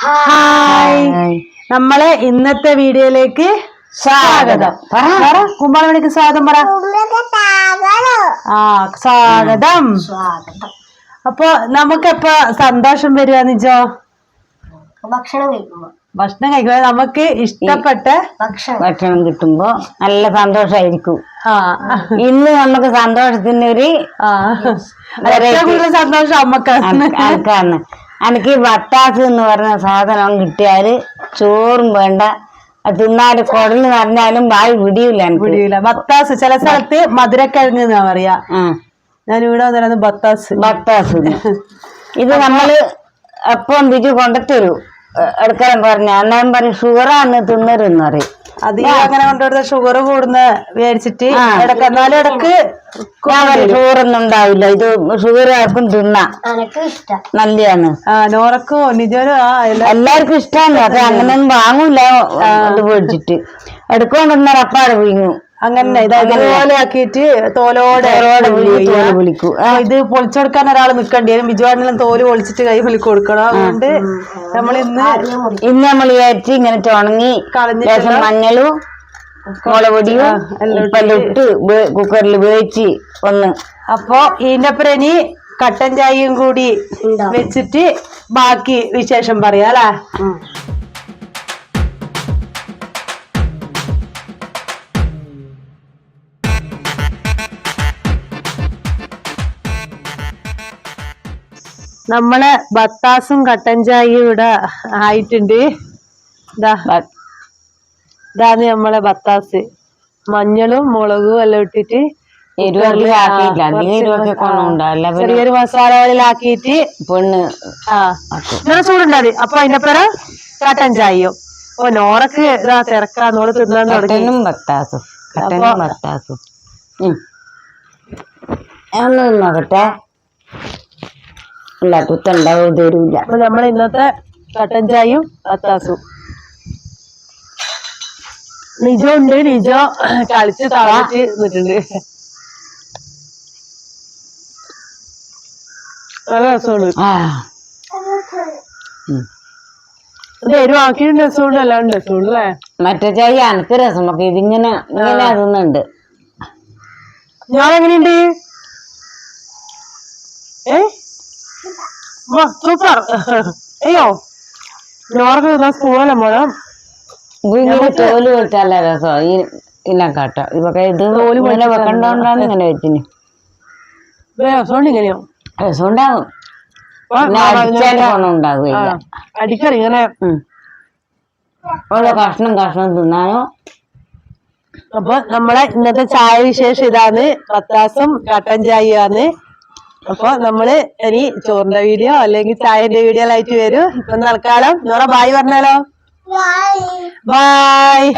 Hi. നമ്മളെ ഇന്നത്തെ വീഡിയോയിലേക്ക് സ്വാഗതം. പറ കുമ്പാളമണിക്ക് സ്വാഗതം പറ. ആ സ്വാഗതം. അപ്പൊ നമുക്കെപ്പോ സന്തോഷം വരിക നിജോ? ഭക്ഷണം കഴിക്കുമ്പോ. ഭക്ഷണം കഴിക്കുമ്പോൾ നമുക്ക് ഇഷ്ടപ്പെട്ട ഭക്ഷണം. ഭക്ഷണം കിട്ടുമ്പോ നല്ല സന്തോഷായിരിക്കും. ആ. ഇന്ന് നമുക്ക് സന്തോഷത്തിന് ഒരു സന്തോഷം അമ്മക്കാണ്. ആൾക്കാണ് എനിക്ക് വട്ടാസ് എന്ന് പറഞ്ഞ സാധനം കിട്ടിയാൽ ചോറും വേണ്ട. തിന്നാൽ കുടൽ നിറഞ്ഞാലും വായി വിടിയില്ല വിടിയില്ല ബത്താസ് ചില സ്ഥലത്ത് മധുരക്കിഴങ്ങ് എന്നാ പറയാ. ഞാനിവിടെ ഞാൻ ഇവിടെ വന്നിരുന്നത് ബത്താസ് ബത്താസ് ഇത്. നമ്മൾ എപ്പം ബിജു കൊണ്ടുത്തരൂ എടുക്കാൻ പറഞ്ഞ. അന്നേരം പറയും ഷുഗറാണ് തിന്നരുന്ന് പറയും. അത് അങ്ങനെ കൊണ്ടുവരുന്ന ഷുഗർ കൂടുന്ന വിചാരിച്ചിട്ട് ആ. ഇടയ്ക്ക് എന്നാലും ഇടയ്ക്ക് പറയും ഷുഗറൊന്നും ഉണ്ടാവില്ല. ഇത് ഷുഗർ ആർക്കും തിന്നാം. നല്ലതാണ് ആ നോറക്കും നിജോനും ആ എല്ലാവർക്കും ഇഷ്ടമാണ് അത് അങ്ങനെയൊന്നും വാങ്ങൂല. അത് മേടിച്ചിട്ട്. എടുക്കൊണ്ടിരുന്ന അപ്പാടെ വീങ്ങും അങ്ങനെ ഇത് അതുപോലെ ആക്കിയിട്ട് തോലോടെ ഇത് പൊളിച്ചെടുക്കാൻ ഒരാൾ നിക്കണ്ടി വരും. ബിജുവാണെങ്കിലും തോൽ പൊളിച്ചിട്ട് കൈ വലി കൊടുക്കണം. അതുകൊണ്ട് നമ്മൾ ഇന്ന് ഇന്ന് നമ്മൾ വിചാരിച്ച് ഇങ്ങനെ ഉണങ്ങി കളഞ്ഞു മഞ്ഞളും മുളക് പൊടിയും ആ, എല്ലാം ഉപ്പെല്ലാം ഇട്ട് കുക്കറിൽ വേവിച്ച് ഒന്ന് അപ്പൊ ഇതിന്റെ അപ്പുറം ഇനി കട്ടൻ ചായയും കൂടി വെച്ചിട്ട് ബാക്കി വിശേഷം പറയാം അല്ലേ? നമ്മളെ ബത്താസും കട്ടൻ ചായയും ഇവിടെ ആയിട്ടുണ്ട്. ഇതാ ഇതാണ് നമ്മളെ ബത്താസ്. മഞ്ഞളും മുളകും എല്ലാം ഇട്ടിട്ട് ചെറിയൊരു മസാലകളിലാക്കിയിട്ട് പെണ്ണ് ആ ഇങ്ങനെ ചൂടുണ്ടാതി അപ്പൊ അതിന്റെ പേര് കട്ടൻ ചായയും ഓ നോറക്ക് ഇതാ തിരക്കാന്നോട് തിന്നാൻ തുടങ്ങി. ബത്താസും. ബത്താസും. ഉം. ഒന്ന് ഇല്ല കുത്തുണ്ടാവും തരൂല അപ്പൊ നമ്മൾ ഇന്നത്തെ കട്ടൻ ചായയും അത്താസും. നിജോ ഉണ്ട് നിജോ കളിച്ച് തളച്ച് നിന്നിട്ടുണ്ട്. നല്ല രസമാണ്. എരിവാക്കിയിട്ട് രസമുണ്ട് അല്ലാണ്ട് രസമുണ്ട് അല്ലേ? മറ്റേ ചായ എനിക്ക് രസം ഒക്കെ ഇതിങ്ങനെ ഇങ്ങനെ അതുന്നുണ്ട്. ഞാൻ എങ്ങനെയുണ്ട് ഏ? സൂപ്പർ. അയ്യോ നോർക്ക് തിന്നാൻ സ്പൂണല്ല മോളെ? ഇങ്ങനെ തോൽ വെച്ചാല രസം. ഈ ഇതിനെക്കാട്ടോ ഇതൊക്കെ ഇത് ഇങ്ങനെ വെക്കണ്ടോണ്ടാണ് ഇങ്ങനെ വെച്ചിന്. രസമുണ്ട് ഇങ്ങനെയോ? രസം ഉണ്ടാവും വാ, പിന്നെ വാ, അടിച്ചാൽ ഇങ്ങനെ- ഗുണം ആ, ഉണ്ടാവുകയില്ല അടിക്കറി ഇങ്ങനെ. ഓരോ കഷ്ണം കഷ്ണം തിന്നാനോ? അപ്പൊ നമ്മളെ ഇന്നത്തെ ചായ വിശേഷം ഇതാണ്. പത്താസും കട്ടൻ ചായയാണ്. അപ്പൊ നമ്മൾ ഇനി ചോറിന്റെ വീഡിയോ അല്ലെങ്കിൽ ചായന്റെ വീഡിയോ ആയിട്ട് വരും. ഇപ്പൊ തൽക്കാലം. നോറ ബായ് പറഞ്ഞാലോ. ബായ്